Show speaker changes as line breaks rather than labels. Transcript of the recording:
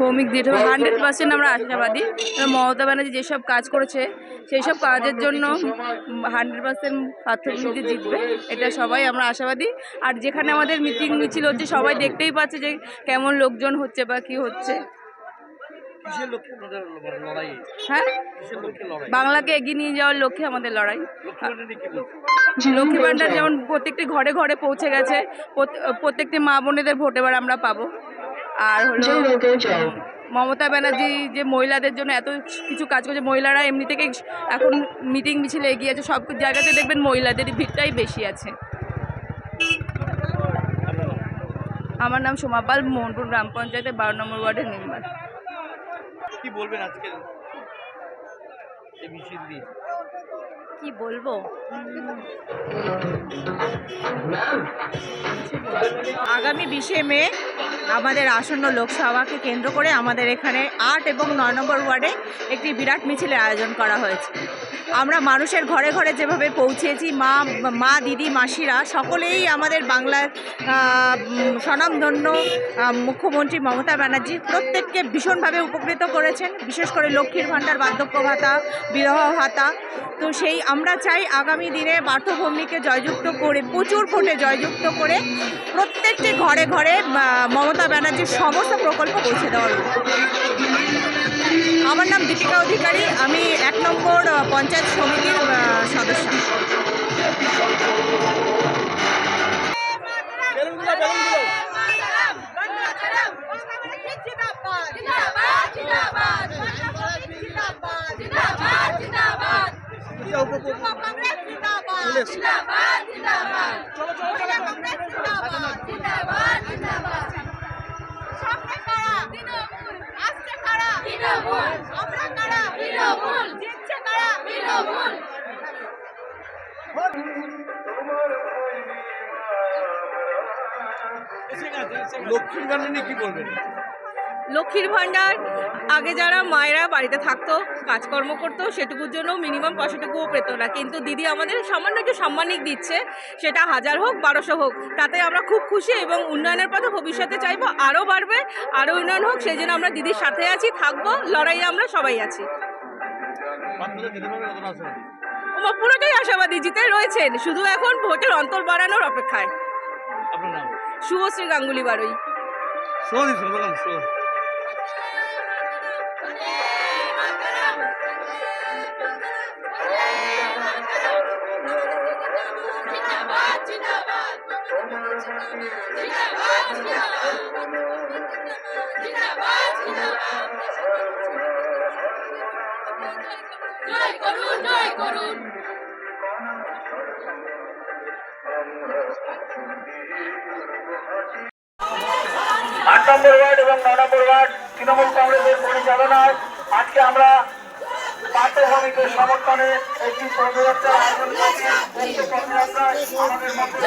ভৌমিক দিয়ে hundred percent আমরা আশাবাদী। মমতা ব্যানার্জি যেসব কাজ করেছে সেই সব কাজের জন্য হান্ড্রেড পার্সেন্ট প্রাথমিক জিতবে। এটা সবাই আমরা আশাবাদী। আর যেখানে আমাদের মিটিং মিছিল হচ্ছে সবাই দেখতেই পাচ্ছে যে কেমন লোকজন হচ্ছে বা কি হচ্ছে। হ্যাঁ?
লক্ষ্যে লড়াই?
বাংলাকে এগিয়ে নিয়ে যাওয়ার লক্ষ্যে আমাদের লড়াই।
লক্ষ্মী
ভাণ্ডার যেমন প্রত্যেকটি ঘরে ঘরে পৌঁছে গেছে প্রত- প্রত্যেকটি মা বোনেদের ভোট এবার আমরা পাবো। আর হলো মমতা ব্যানার্জি যে মহিলাদের জন্য এত কিছু কাজ করছে মহিলারা এমনি থেকেই এখন মিটিং মিছিলে এগিয়ে আছে সব জায়গাতে দেখবেন মহিলাদের ভিড়টাই বেশি আছে। আমার নাম সোমাপাল মোহনপুর গ্রাম পঞ্চায়েতের বারো নম্বর ওয়ার্ডের মেম্বার।
কি বলবেন আজকে?
কি বলব?
আগামী বিশে মে আমাদের আসন্ন লোকসভাকে কেন্দ্র করে আমাদের এখানে আট এবং নয় নম্বর ওয়ার্ডে একটি বিরাট মিছিলের আয়োজন করা হয়েছে। আমরা মানুষের ঘরে ঘরে যেভাবে পৌঁছেছি, মা মা, দিদি, মাসিরা, সকলেই আমাদের বাংলার স্বনামধন্য মুখ্যমন্ত্রী মমতা ব্যানার্জি প্রত্যেককে ভীষণভাবে উপকৃত করেছেন, বিশেষ করে লক্ষ্মীর ভাণ্ডার, বার্ধক্য ভাতা, বিবাহ ভাতা। তো সেই আমরা চাই আগামী দিনে পার্থভূমিকে জয়যুক্ত করে, প্রচুর ভোটে জয়যুক্ত করে প্রত্যেকটি ঘরে ঘরে মমতা ব্যানার্জির সমস্ত প্রকল্প পৌঁছে দেওয়ার। আমার নাম দীপিকা অধিকারী আমি এক নম্বর পঞ্চায়েত সমিতির সদস্য।
লক্ষ্মীর ভান্ডার কি বলবেন?
লক্ষ্মীর ভাণ্ডার আগে যারা মায়েরা বাড়িতে থাকতো, কাজকর্ম করতো, সেটুকুর জন্য মিনিমাম পয়সাটুকুও পেতো না। কিন্তু দিদি আমাদের সামান্য একটু সাম্মানিক দিচ্ছে, সেটা হাজার হোক, বারোশো হোক। তাতে আমরা খুব খুশি এবং উন্নয়নের পথে ভবিষ্যতে চাইব আরও বাড়বে, আরও উন্নয়ন হোক। সেই জন্য আমরা দিদির সাথে আছি, থাকব, লড়াইয়ে আমরা সবাই আছি। পুরোটাই আশাবাদী জিতে রয়েছেন। শুধু এখন ভোটের অন্তর বাড়ানোর অপেক্ষায়। শুভশ্রী গাঙ্গুলি বারোই।
শো দিচ্ছেন
করুন জয় করুন।
আট নম্বর ওয়ার্ড এবং নয় নম্বর ওয়ার্ড তৃণমূল কংগ্রেসের পরিচালনায় আজকে আমরা পাঠ্যভূমিকের সমর্থনে একটি পদযাত্রার আয়োজন করছি। উক্ত পদযাত্রায় আমাদের মধ্যে